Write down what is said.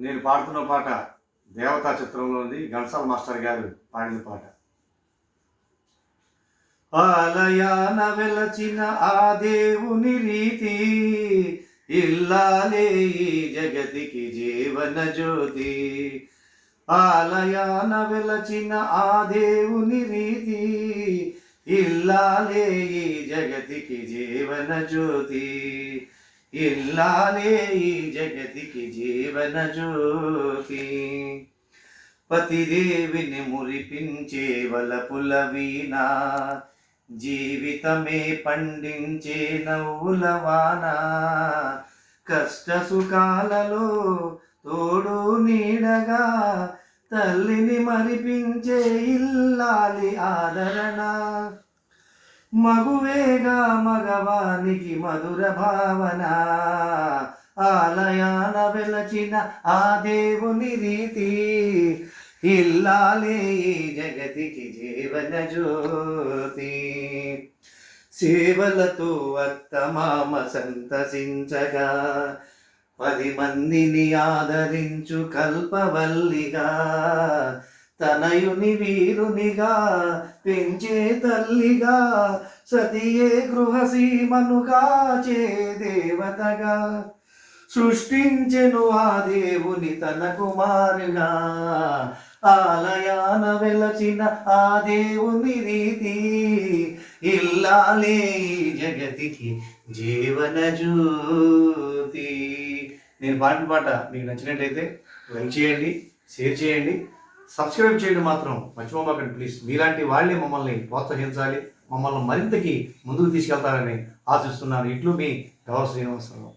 నేను పాడుతున్న పాట దేవతా చిత్రంలోని ఉంది ఘంటసాల మాస్టర్ గారు పాడిన పాట. ఆలయాన వెలచిన ఆ దేవుని రీతి ఇల్లాలే ఈ జగతికి జీవన జ్యోతి. ఆలయాన వెలచిన ఆ దేవుని రీతి ఇల్లాలే ఈ జగతికి జీవన జ్యోతి. ఇల్లాలే ఈ జగతికి జీవన జ్యోతి. పతిదేవిని మురిపించే వలపుల వీణ జీవితమే పండించే నవ్వుల వాన. కష్ట సుఖాలలో తోడు నీడగా తల్లిని మరిపించే ఇల్లాలి ఆదరణ. మగువేగా మగవానికి మధుర భావన. ఆలయాన వెలచిన ఆ దేవుని రీతి. ఇల్లాలే ఈ జగతికి జీవన జ్యోతి. సేవలతో అత్తమామ సంతసించగా. పది మందిని ఆదరించు కల్పవల్లిగా. తనయుని వీరునిగా పెంచే తల్లిగా సతియే గృహసీమను కాచే దేవతగా. సృష్టించెను ఆ దేవుని తన కుమారుగా ఆలయాన వెలచిన ఆ దేవుని రీతి. ఇల్లాలే జగతికి జీవన జ్యోతి. నేను పాడిన పాట మీకు నచ్చినట్లయితే లైక్ చేయండి షేర్ చేయండి. సబ్స్క్రైబ్ చేయడం మాత్రం. మర్చిపోమాకండి ప్లీజ్ మీలాంటి వాళ్ళే మమ్మల్ని ప్రోత్సహించాలి మమ్మల్ని మరింతకి ముందుకు తీసుకెళ్తారని ఆశిస్తున్నాను. ఇట్లు మీ గౌరవ శ్రీనివాసరావు.